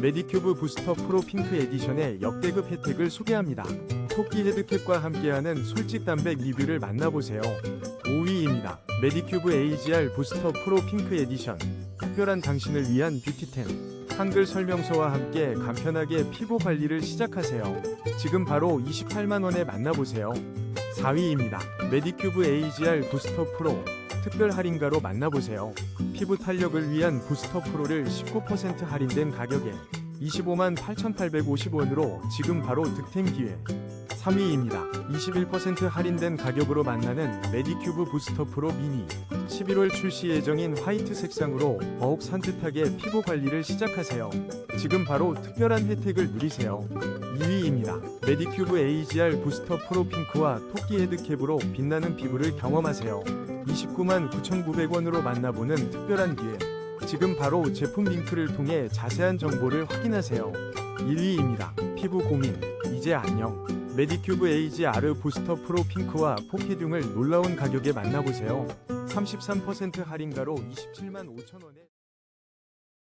메디큐브 부스터 프로 핑크 에디션의 역대급 혜택을 소개합니다. 토끼 헤드캡과 함께하는 솔직 담백 리뷰를 만나보세요. 5위입니다. 메디큐브 AGR 부스터 프로 핑크 에디션. 특별한 당신을 위한 뷰티템. 한글 설명서와 함께 간편하게 피부 관리를 시작하세요. 지금 바로 28만원에 만나보세요. 4위입니다. 메디큐브 AGR 부스터 프로. 특별 할인가로 만나보세요. 피부 탄력을 위한 부스터 프로를 19% 할인된 가격에 25만 8,850원으로 지금 바로 득템 기회. 3위입니다. 21% 할인된 가격으로 만나는 메디큐브 부스터 프로 미니. 11월 출시 예정인 화이트 색상으로 더욱 산뜻하게 피부 관리를 시작하세요. 지금 바로 특별한 혜택을 누리세요. 2위입니다. 메디큐브 AGR 부스터 프로 핑크와 토끼 헤드캡으로 빛나는 피부를 경험하세요. 29만 9,900원으로 만나보는 특별한 기회. 지금 바로 제품 링크를 통해 자세한 정보를 확인하세요. 1위입니다. 피부 고민, 이제 안녕. 메디큐브 AGR 부스터 프로 핑크와 포케듐을 놀라운 가격에 만나보세요. 33% 할인가로 27만 5천 원에